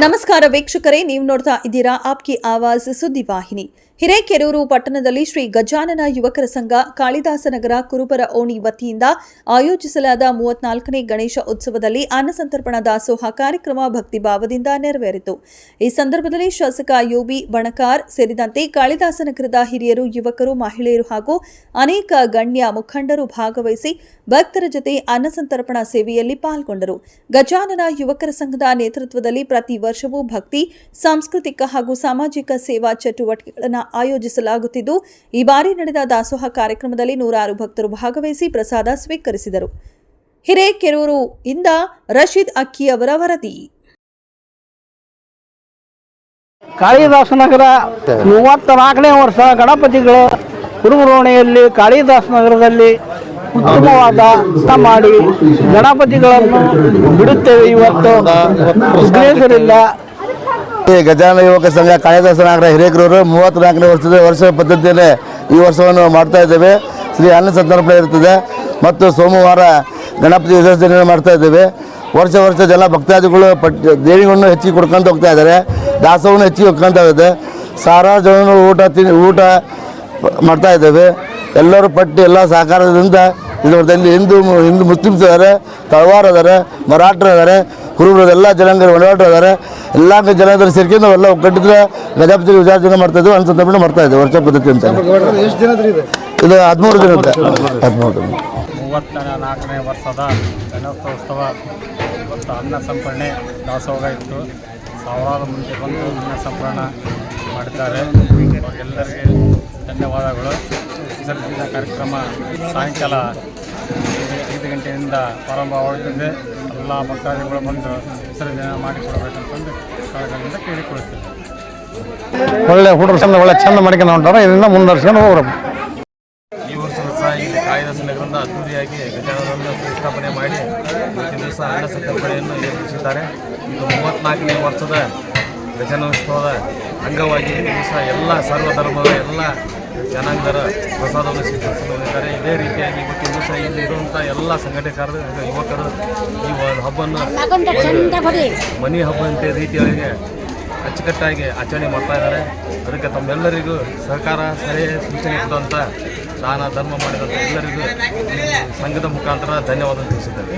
नमस्कार वीक्षक नोड़ता आपकी आवाज़ सूदिवाहिनी ಹಿರೇಕೆರೂರು ಪಟ್ಟಣದಲ್ಲಿ ಶ್ರೀ ಗಜಾನನ ಯುವಕರ ಸಂಘ ಕಾಳಿದಾಸನಗರ ಕುರುಬರ ಓಣಿ ವತಿಯಿಂದ ಆಯೋಜಿಸಲಾದ ಮೂವತ್ನಾಲ್ಕನೇ ಗಣೇಶ ಉತ್ಸವದಲ್ಲಿ ಅನ್ನಸಂತರ್ಪಣ ದಾಸೋಹ ಕಾರ್ಯಕ್ರಮ ಭಕ್ತಿಭಾವದಿಂದ ನೆರವೇರಿತು. ಈ ಸಂದರ್ಭದಲ್ಲಿ ಶಾಸಕ ಯುಬಿ ಬಣಕಾರ್ ಸೇರಿದಂತೆ ಕಾಳಿದಾಸನಗರದ ಹಿರಿಯರು, ಯುವಕರು, ಮಹಿಳೆಯರು ಹಾಗೂ ಅನೇಕ ಗಣ್ಯ ಮುಖಂಡರು ಭಾಗವಹಿಸಿ ಭಕ್ತರ ಜೊತೆ ಅನ್ನಸಂತರ್ಪಣ ಸೇವೆಯಲ್ಲಿ ಪಾಲ್ಗೊಂಡರು. ಗಜಾನನ ಯುವಕರ ಸಂಘದ ನೇತೃತ್ವದಲ್ಲಿ ಪ್ರತಿ ವರ್ಷವೂ ಭಕ್ತಿ, ಸಾಂಸ್ಕೃತಿಕ ಹಾಗೂ ಸಾಮಾಜಿಕ ಸೇವಾ ಚಟುವಟಿಕೆಗಳನ್ನು ಆಯೋಜಿಸಲಾಗುತ್ತಿದ್ದು, ಈ ಬಾರಿ ನಡೆದ ದಾಸೋಹ ಕಾರ್ಯಕ್ರಮದಲ್ಲಿ ನೂರಾರು ಭಕ್ತರು ಭಾಗವಹಿಸಿ ಪ್ರಸಾದ ಸ್ವೀಕರಿಸಿದರು. ಹಿರೇಕೆರೂರು ಇಂದ ರಶೀದ್ ಅಕ್ಕಿ ಅವರ ವರದಿ. ಕಾಳಿದಾಸನಗರ ಮೂವತ್ತ ನಾಲ್ಕನೇ ವರ್ಷ ಗಣಪತಿಗಳು ಕಾಳಿದಾಸ ನಗರದಲ್ಲಿ ಉತ್ತಮವಾದ ಮಾಡಿ ಗಣಪತಿಗಳನ್ನು ಬಿಡುತ್ತೇವೆ. ಇವತ್ತು ಈ ಗಜಾನ ಯುವಕ ಸಂಘ ಕಾಳಿದಾಸ ನಗರ ಮೂವತ್ತ್ ಮೂವತ್ತ್ನಾಲ್ಕನೇ ವರ್ಷದ ವರ್ಷ ಪದ್ಧತಿಯಲ್ಲಿ ಈ ವರ್ಷವನ್ನು ಮಾಡ್ತಾ ಇದ್ದೇವೆ. ಶ್ರೀ ಅನ್ನ ಸಂತರ್ಪಣೆ ಇರ್ತದೆ ಮತ್ತು ಸೋಮವಾರ ಗಣಪತಿ ವಿಸರ್ಜನೆ ಮಾಡ್ತಾ ಇದ್ದೇವೆ. ವರ್ಷ ವರ್ಷ ಜನ ಭಕ್ತಾದಿಗಳು ಪಟ್, ದೇವಿಗಳನ್ನು ಹೆಚ್ಚಿಗೆ ಕೊಡ್ಕೊಂತ ಹೋಗ್ತಾ ಇದ್ದಾರೆ. ದಾಸವನ್ನು ಹೆಚ್ಚಿಗೆ ಹೋಗ್ಕೊಂತ ಇದೆ ಸಾವಿರಾರು ಜನರು ಊಟ ತಿನ್ ಊಟ ಮಾಡ್ತಾ ಇದ್ದೇವೆ. ಎಲ್ಲರೂ ಪಟ್ಟು ಎಲ್ಲ ಸಹಕಾರದಿಂದ ಇದರಲ್ಲಿ ಹಿಂದೂ ಹಿಂದೂ ಮುಸ್ಲಿಮ್ಸ್ ಇದ್ದಾರೆ, ತಳವಾರ ಇದ್ದಾರೆ, ಮರಾಠರು ಇದ್ದಾರೆ ಕುರುಬರು ಎಲ್ಲ ಜನಾಂಗ ಒಡಾಟರು ಇದ್ದಾರೆ. ಎಲ್ಲ ಜನಾಂಗದಲ್ಲಿ ಸೇರ್ಕೊಂಡು ನಾವೆಲ್ಲ ಒಗ್ಗಟ್ಟಿದ್ರೆ ಗಜಾಪತಿ ವಿಸರ್ಜನೆ ಮಾಡ್ತಾ ಇದ್ವಿ ಬಿಟ್ಟು ಮಾಡ್ತಾ ಇದ್ದೀವಿ ವರ್ಷ ಪದ್ಧತಿ ಅಂತ. ಇದು ಹದಿಮೂರು ದಿನ ಹದಿಮೂರು ದಿನ. ನಾಲ್ಕನೇ ವರ್ಷದ ಗಣೇಶೋತ್ಸವ. ಇವತ್ತು ಅನ್ನ ಸಂಪರ್ಣೆ ದಾಸೋಹ ಇತ್ತು. ಸಾವಿರಾರು ಮಂದಿ ಬಂದು ಅನ್ನ ಸಂಪರ್ಣ ಮಾಡಿದ್ದಾರೆ. ಅವರಿಗೆಲ್ಲರಿಗೆ ಧನ್ಯವಾದಗಳು. ವಿಸರ್ಜನೆ ಕಾರ್ಯಕ್ರಮ ಸಾಯಂಕಾಲ ಐದು ಗಂಟೆಯಿಂದ ಪ್ರಾರಂಭವಾಗುತ್ತದೆ. ಎಲ್ಲ ಭಕ್ತಾದಿಗಳು ಬಂದು ವಿಸರ್ಜನೆ ಮಾಡಿಕೊಡಬೇಕಂತಂದು ಕಳಗಳಿಂದ ಕೇಳಿಕೊಳ್ಳುತ್ತೇವೆ. ಒಳ್ಳೆ ಹುಡುಗರು ಚಂದ ಒಳ್ಳೆ ಚಂದ ಮಾಡ್ಕೊಂಡು ಹೊಂಟಾರ ಇದರಿಂದ ಮುಂದುವರ್ಸ್ಕೊಂಡು ಹೋಗ್ರು ಈ ವರ್ಷದ ಸಹ ಇಲ್ಲಿ ಕಾಳಿದಾಸ ನಗರದಿಂದ ಅದ್ದೂರಿಯಾಗಿ ಗಜಾನನವನ್ನು ಪ್ರತಿಷ್ಠಾಪನೆ ಮಾಡಿ ಪ್ರತಿ ದಿವಸ ಅನ್ನ ಸಂತರ್ಪಣೆಯನ್ನು ಏರ್ಪಡಿಸಿದ್ದಾರೆ. ಇದು ಮೂವತ್ತ್ನಾಲ್ಕನೇ ವರ್ಷದ ಗಜಾನೋತ್ಸವದ ಅಂಗವಾಗಿ ದಿವಸ ಎಲ್ಲ ಸರ್ವಧರ್ಮದ ಎಲ್ಲ ಜನಾಂಗದ ಪ್ರಸಾದವನ್ನು ಸ್ವೀಕರಿಸಿಕೊಂಡಿದ್ದಾರೆ ಇದೇ ರೀತಿಯಾಗಿ ಇವತ್ತು ದಿವಸ ಇಲ್ಲಿ ಇರುವಂಥ ಎಲ್ಲ ಸಂಘಟಕರು ಯುವಕರು ಈ ಒಂದು ಹಬ್ಬವನ್ನು ಮನೆ ಮನಿ ಹಬ್ಬಂತ ರೀತಿಯೊಳಗೆ ಅಚ್ಚುಕಟ್ಟಾಗಿ ಆಚರಣೆ ಮಾಡ್ತಾ ಇದ್ದಾರೆ. ಅದಕ್ಕೆ ತಮ್ಮೆಲ್ಲರಿಗೂ ಸಹಕಾರ ಸಲಹೆ ಸೂಚನೆ ಕೊಡುವಂಥ ದಾನ ಧರ್ಮ ಮಾಡಿದಂಥ ಎಲ್ಲರಿಗೂ ಸಂಘದ ಮುಖಾಂತರ ಧನ್ಯವಾದ ತಿಳಿಸಿದ್ದೇವೆ